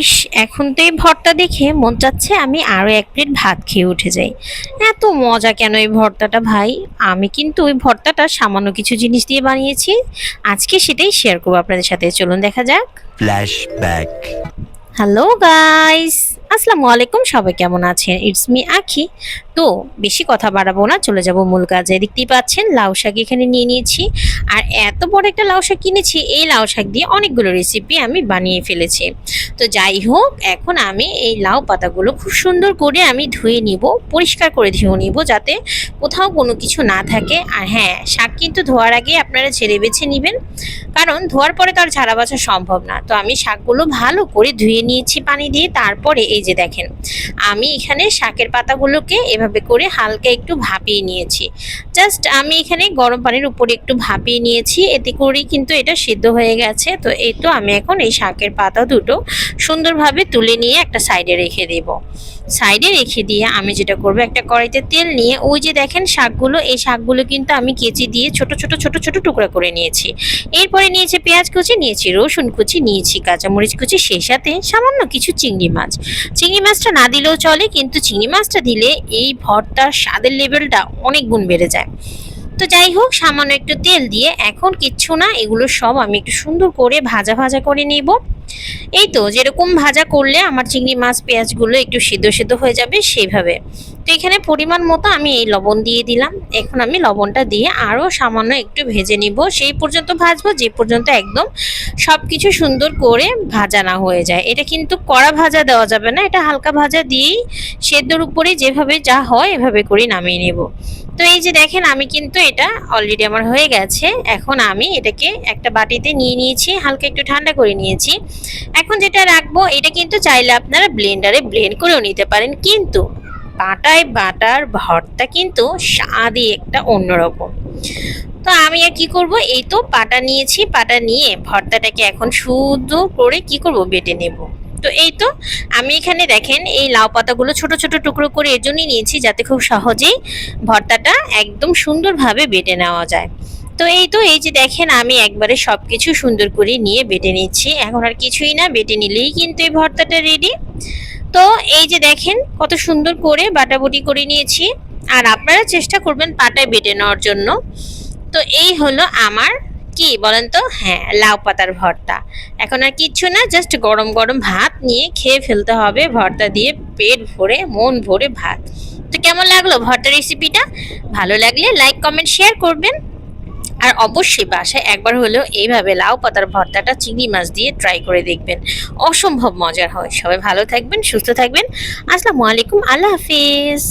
ইস, এখন তো এই ভর্তা দেখে মন চাচ্ছে আমি আরও এক প্লেট ভাত খেয়ে উঠে যাই। এত মজা কেন এই ভর্তাটা ভাই? আমি কিন্তু ওই ভর্তাটা সামান্য কিছু জিনিস দিয়ে বানিয়েছি। আজকে সেটাই শেয়ার করব আপনাদের সাথে। চলুন দেখা যাক. হ্যালো গাইস আসসালামু আলাইকুম। সবাই কেমন আছেন? ইটস মি আখি। তো বেশি কথা বাড়াবো না, চলে যাব মূল কাজে। দেখতেই পাচ্ছেন, লাউ শাক এখানে নিয়ে নিয়েছি। আর এত বড় একটা লাউ শাক কিনেছি, এই লাউ শাক দিয়ে অনেকগুলো রেসিপি আমি বানিয়ে ফেলেছি। তো যাই হোক, এখন আমি এই লাউ পাতাগুলো খুব সুন্দর করে আমি ধুয়ে নিব, পরিষ্কার করে ধুয়ে নিব যাতে কোথাও কোনো কিছু না থাকে। আর হ্যাঁ শাক কিন্তু ধোয়ার আগে আপনারা ছেড়ে বেছে নেবেন। কারণ ধোয়ার পরে তো আর ঝাড়া বাছা সম্ভব না। তো আমি শাকগুলো ভালো করে ধুয়ে নিয়েছি পানি দিয়ে তারপরে এই যে দেখেন, আমি এখানে শাকের পাতাগুলোকে এভাবে করে হালকা একটু ভাপিয়ে নিয়েছি। জাস্ট আমি এখানে গরম পানির উপরে একটু ভাপিয়ে নিয়েছি, এতে করেই কিন্তু এটা সিদ্ধ হয়ে গেছে। তো এই তো আমি এখন এই শাকের পাতা দুটো সুন্দরভাবে তুলে নিয়ে একটা সাইডে রেখে দেব। সাইডে রেখে দিয়ে আমি যেটা করব, একটা কড়াইতে তেল নিয়ে ওই যে দেখেন শাকগুলো, এই শাকগুলো কিন্তু আমি কেচি দিয়ে ছোট ছোট ছোট ছোট টুকরা করে নিয়েছি। এরপরে নিয়েছি পেঁয়াজ কুচি, নিয়েছি রসুন কুচি, নিয়েছি কাঁচামরিচ কুচি, সেই সাথে সামান্য কিছু চিংড়ি মাছ। চিংড়ি মাছটা না দিলেও চলে, কিন্তু চিংড়ি মাছটা দিলে এই ভর্তার স্বাদের লেভেলটা অনেক গুণ বেড়ে যায়। তো যাই হোক, সামান্য একটু তেল দিয়ে এখন কিচ্ছু না, এগুলো সব আমি একটু সুন্দর করে ভাজা ভাজা করে নেব। এই তো, যেরকম ভাজা করলে আমার চিংড়ি মাছ, পেঁয়াজগুলো একটু সিদ্ধ সিদ্ধ হয়ে যাবে সেইভাবে। তো এখানে পরিমাণ মতো আমি এই লবণ দিয়ে দিলাম। এখন আমি লবণটা দিয়ে আরও সামান্য একটু ভেজে নিব। সেই পর্যন্ত ভাজবো, যে পর্যন্ত একদম সব কিছু সুন্দর করে ভাজা না হয়ে যায়। এটা কিন্তু কড়া ভাজা দেওয়া যাবে না, এটা হালকা ভাজা দিয়েই সেদ্ধর উপরে যেভাবে যা হয় এভাবে করে নামিয়ে নেব। তো এই যে দেখেন, আমি কিন্তু এটা অলরেডি আমার হয়ে গেছে। এখন আমি এটাকে একটা বাটিতে নিয়ে নিয়েছি, হালকা একটু ঠান্ডা করে নিয়েছি। এখন যেটা রাখব, এটা কিন্তু চাইলে আপনারা ব্লেন্ডারে ব্লেন্ড করেও নিতে পারেন। কিন্তু বাটায় বাটার ভর্তা কিন্তু স্বাদই একটা অন্যরকম। তো আমি আর কি করব, এই তো পাটা নিয়েছি, পাটা নিয়ে ভর্তাটাকে এখন শুধু করে কি করব, বেটে নেব। তো এই তো আমি এখানে দেখেন, এই লাউ পাতাগুলো ছোট ছোট টুকরো করে এর জন্যই নিয়েছি, যাতে খুব সহজেই ভর্তাটা একদম সুন্দরভাবে বেটে নেওয়া যায়। তো এই তো, এই যে দেখেন, আমি একবারে সব কিছু সুন্দর করে নিয়ে বেটে নিচ্ছি। এখন আর কিছুই না, বেটে নিলেই কিন্তু এই ভর্তাটা রেডি তো এই যে দেখেন, কত সুন্দর করে বাটাবুটি করে নিয়েছি। আর আপনারা চেষ্টা করবেন পাটায় বেটে নেওয়ার জন্য। তো এই হলো আমার কি বলেন তো? হ্যাঁ লাউ পাতার ভর্তা। এখন আর কিচ্ছু না জাস্ট গরম গরম ভাত নিয়ে খেয়ে ফেলতে হবে। ভর্তা দিয়ে পেট ভরে, মন ভরে ভাত। তো কেমন লাগল ভর্তা রেসিপিটা ভালো লাগলে লাইক কমেন্ট শেয়ার করবেন। আর অবশ্যই বাসায় একবার হলেও এইভাবে লাউ পাতার ভর্তাটা চিংড়ি মাছ দিয়ে ট্রাই করে দেখবেন। অসম্ভব মজার হয়। সবাই ভালো থাকবেন, সুস্থ থাকবেন। আসসালামু আলাইকুম, আল্লাহ হাফিজ।